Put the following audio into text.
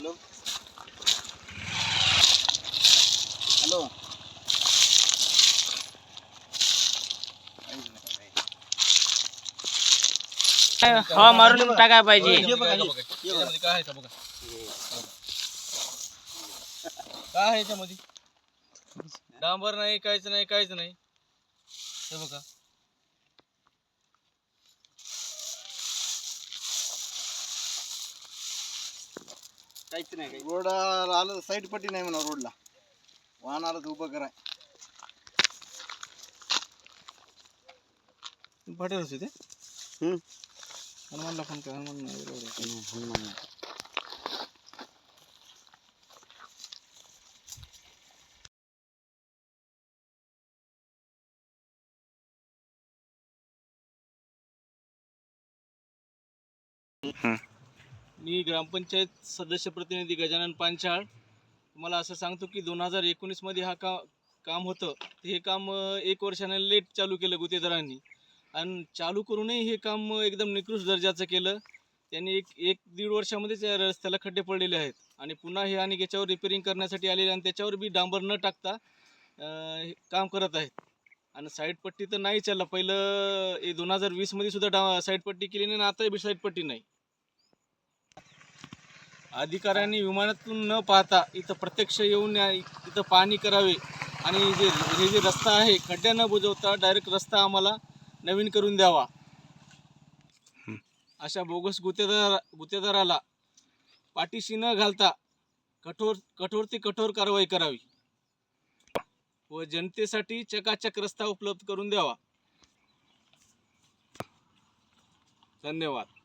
Hello. Hello. हवा मारून टाकाय पाहिजे. काय काय आहे त्यामध्ये डांबर नाही काहीच नाही काहीच नाही. हे बघा. काहीच नाही काही रोड आलं साईड पट्टी नाही म्हणा रोडला वाहनालाच उभं कराय पाटील ते हम्म. हनुमानला फोन कर हनुमान नाही बरोबर आहे. मी ग्रामपंचायत सदस्य प्रतिनिधी गजानन पांचाळ तुम्हाला असं सांगतो की दोन हजार एकोणीसमध्ये हा का काम होतं. हे काम एक वर्षाने लेट चालू केलं गुतेदारांनी आणि चालू करूनही हे काम एकदम निकृष्ट दर्जाचं केलं. त्यांनी एक एक दीड वर्षामध्येच या रस्त्याला खड्डे पडलेले आहेत. आणि पुन्हा हे आणि याच्यावर रिपेरिंग करण्यासाठी आलेले आणि त्याच्यावर बी डांबर न टाकता हे काम करत आहेत. आणि साईडपट्टी तर नाही चाललं. पहिलं दोन हजार वीसमध्ये सुद्धा डा साईडपट्टी केली नाही आणि आता बी साईड पट्टी नाही. अधिकाऱ्यांनी विमानातून न पाहता इथं प्रत्यक्ष येऊन या- इथं पाहणी करावी. आणि जे हे जे रस्ता आहे खड्ड्या न बुजवता डायरेक्ट रस्ता आम्हाला नवीन करून द्यावा. अशा बोगस गुत्तेदार गुत्तेदाराला पाठीशी न घालता कठोर कठोर ते कठोर कारवाई करावी. व जनतेसाठी चकाचक रस्ता उपलब्ध करून द्यावा. धन्यवाद.